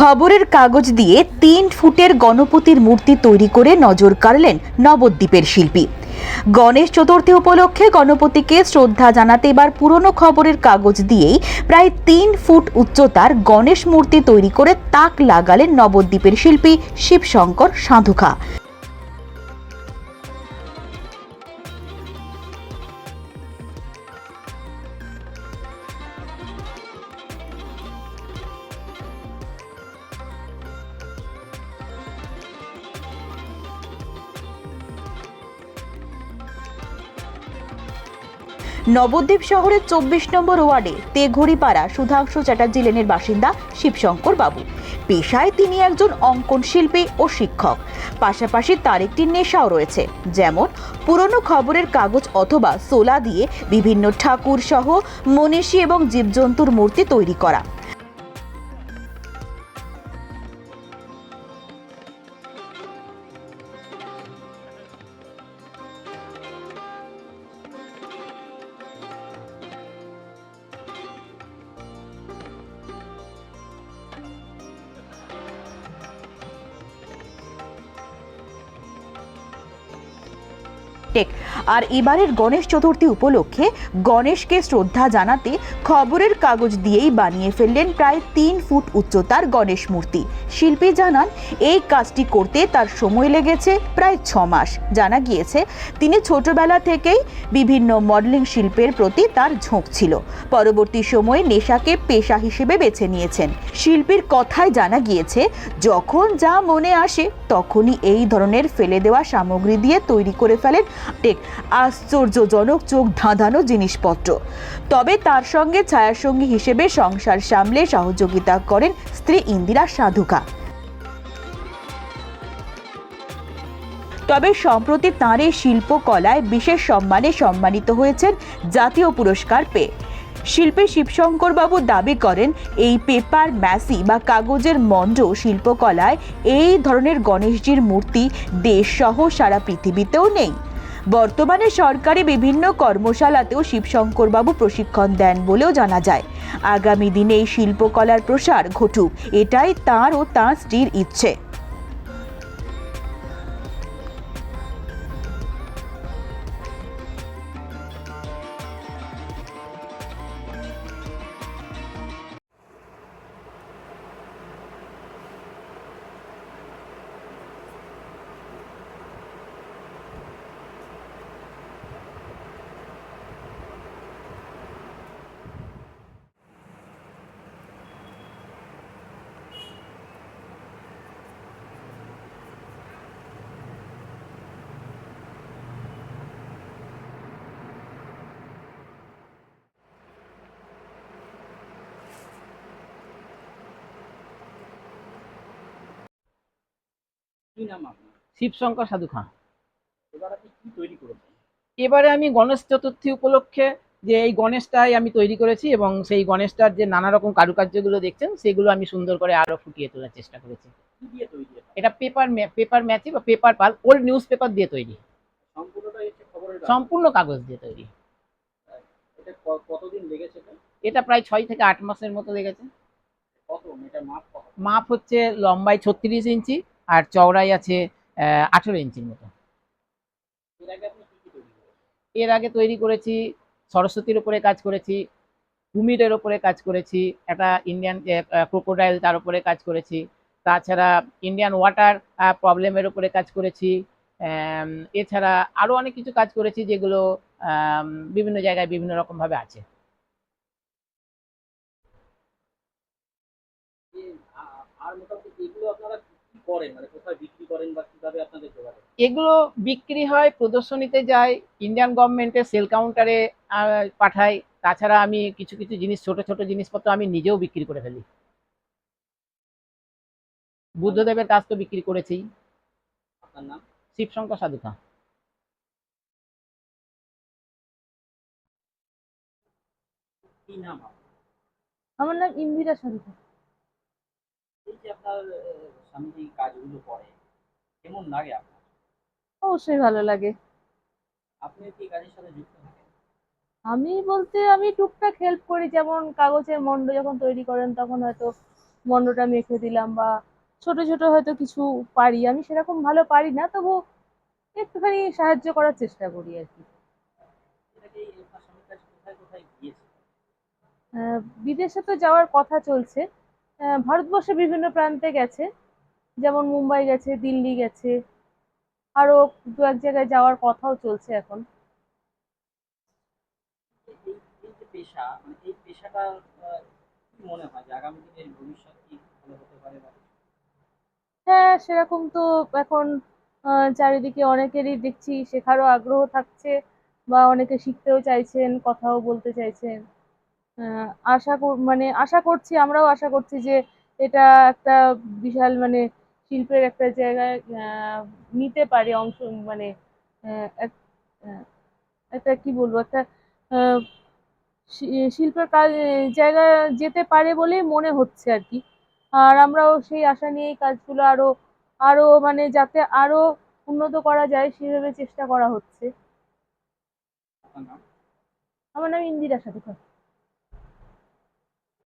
খবরের কাগজ দিয়ে তিন ফুটের গণপতির মূর্তি তৈরি করে নজর কাড়লেন নবদ্বীপের শিল্পী। গণেশ চতুর্থী উপলক্ষে গণপতিকে শ্রদ্ধা জানাতে এবার পুরনো খবরের কাগজ দিয়েই প্রায় তিন ফুট উচ্চতার গণেশ মূর্তি তৈরি করে তাক লাগালেন নবদ্বীপের শিল্পী শিবশঙ্কর সাধুখা। নবদ্বীপ শহরের চব্বিশ নম্বর ওয়ার্ডে তেঘড়িপাড়া সুধাংশু চ্যাটার্জি লেনের বাসিন্দা শিবশঙ্কর বাবু। পেশায় তিনি একজন অঙ্কন শিল্পী ও শিক্ষক। পাশাপাশি তার একটি নেশাও রয়েছে, যেমন পুরনো খবরের কাগজ অথবা সোলা দিয়ে বিভিন্ন ঠাকুর সহ মনীষী এবং জীবজন্তুর মূর্তি তৈরি করা। টেক আর এবারের গণেশ চতুর্থী উপলক্ষে গণেশকে শ্রদ্ধা জানাতে খবরের কাগজ দিয়েই বানিয়ে ফেললেন প্রায় তিন ফুট উচ্চতার গণেশ মূর্তি। শিল্পী জানান, এই কাজটি করতে তার সময় লেগেছে প্রায় ছ মাস। জানা গিয়েছে, তিনি ছোটবেলা থেকেই বিভিন্ন মডেলিং শিল্পের প্রতি তার ঝোঁক ছিল। পরবর্তী সময়ে নেশাকে পেশা হিসেবে বেছে নিয়েছেন। শিল্পীর কথায় জানা গিয়েছে, যখন যা মনে আসে, তখনই এই ধরনের ফেলে দেওয়া সামগ্রী দিয়ে তৈরি করে ফেলেন টেক আশ্চর্যজনক চোখ ধাঁধানো জিনিসপত্র। তবে তার সঙ্গে ছায়াসঙ্গী হিসেবে সংসার সামলে সহযোগিতা করেন স্ত্রী ইন্দিরা সাধুকা। তবে সম্প্রতি তাঁর এই শিল্পকলায় বিশেষ সম্মানে সম্মানিত হয়েছেন জাতীয় পুরস্কার পেয়ে। শিল্পী শিবশঙ্কর বাবু দাবি করেন, এই পেপার, ম্যাসি বা কাগজের মণ্ড শিল্পকলায় এই ধরনের গণেশজির মূর্তি দেশসহ সারা পৃথিবীতেও নেই। বর্তমানে সরকারি বিভিন্ন কর্মশালাতেও শিবশঙ্কর বাবু প্রশিক্ষণ দেন বলেও জানা যায়। আগামী দিনে এই শিল্পকলার প্রসার ঘটুক, এটাই তার ও তাঁর স্ত্রীর ইচ্ছে। কি নাম আপনার? শিবশঙ্কর সাধু খাঁ এবার আপনি কি তৈরি করেছেন? এবারে আমি গণেশ চতুর্থী উপলক্ষে যে এই গণেশটাই আমি তৈরি করেছি এবং সেই গণেশটার যে নানা রকম কারুকার্যগুলো দেখছেন সেগুলো আমি সুন্দর করে আরও ফুটিয়ে তোলার চেষ্টা করেছি। এটা? পেপার পেপার ম্যাচি বা paper pulp old news paper দিয়ে তৈরি। সম্পূর্ণ কাগজ দিয়ে তৈরি। এটা কতদিন লেগেছে এটা? এটা প্রায় ছয় থেকে আট মাসের মতো লেগেছে। মাপ মাপ হচ্ছে লম্বায় ছত্রিশ ইঞ্চি আর চওড়াই আছে আঠেরো ইঞ্চির মতো। এর আগে তৈরি করেছি, সরস্বতীর উপরে কাজ করেছি কুমিরের ওপরে কাজ করেছি, একটা ইন্ডিয়ান ক্রোকোডাইল তার উপরে কাজ করেছি। তাছাড়া ইন্ডিয়ান ওয়াটার প্রবলেমের উপরে কাজ করেছি। এছাড়া আরও অনেক কিছু কাজ করেছি যেগুলো বিভিন্ন জায়গায় বিভিন্ন রকমভাবে আছে। আর মোটামুটি এগুলো করেন মানে কোথায় বিক্রি করেন বা কীভাবে আপনাদের যোগাযোগ এগুলো বিক্রি হয় প্রদর্শনীতে যায় ইন্ডিয়ান গভর্নমেন্টের সেল কাউন্টারে পাঠাই। তাছাড়া আমি কিছু কিছু জিনিস ছোট ছোট জিনিসপত্র আমি নিজেও বিক্রি করে ফেলি। বুদ্ধদেবের কাজ তো বিক্রি করেছি। আপনার নাম? শিবশঙ্কর সাধুকা। আমার নাম ইন্দিরা সাধুকা। এই যে আপনার স্বামী যে কাজগুলো করে। কেমন লাগে আপনার? অবশ্যই ভালো লাগে। আপনি কি কাজের সাথে যুক্ত থাকেন? আমি বলতে আমি টুকটাক হেল্প করি যেমন কাগজের মন্ড যখন তৈরি করেন তখন হয়তো মন্ডটা মেখে দিলাম বা ছোট ছোট হয়তো কিছু পারি। আমি সেরকম ভালো পারি না তবু একটুখানি সাহায্য করার চেষ্টা করি আর কি। বিদেশে তো যাওয়ার কথা চলছে। ভারতবর্ষে বিভিন্ন প্রান্তে গেছে। যেমন মুম্বাই গেছে দিল্লি গেছে আরও দু এক জায়গায় যাওয়ার কথাও চলছে এখন। পেশা মানে এই পেশাটা মনে হয় যে আগামী দিনের ভবিষ্যৎ কি ভালো হতে পারে হ্যাঁ সেরকম তো এখন চারিদিকে অনেকেরই দেখছি শেখারও আগ্রহ থাকছে বা অনেকে শিখতেও চাইছেন কথাও বলতে চাইছেন। আহ, আশা কর- মানে আশা করছি আমরাও আশা করছি যে এটা একটা বিশাল মানে শিল্পের একটা জায়গায় নিতে পারে অংশ মানে একটা কি বলব একটা শিল্পের কাজ জায়গা যেতে পারে বলেই মনে হচ্ছে আর কি। আর আমরাও সেই আশা নিয়েই কাজগুলো আরও আরও মানে যাতে আরও উন্নত করা যায় সেভাবে চেষ্টা করা হচ্ছে। আমার নাম ইন্দিরা সাধুকর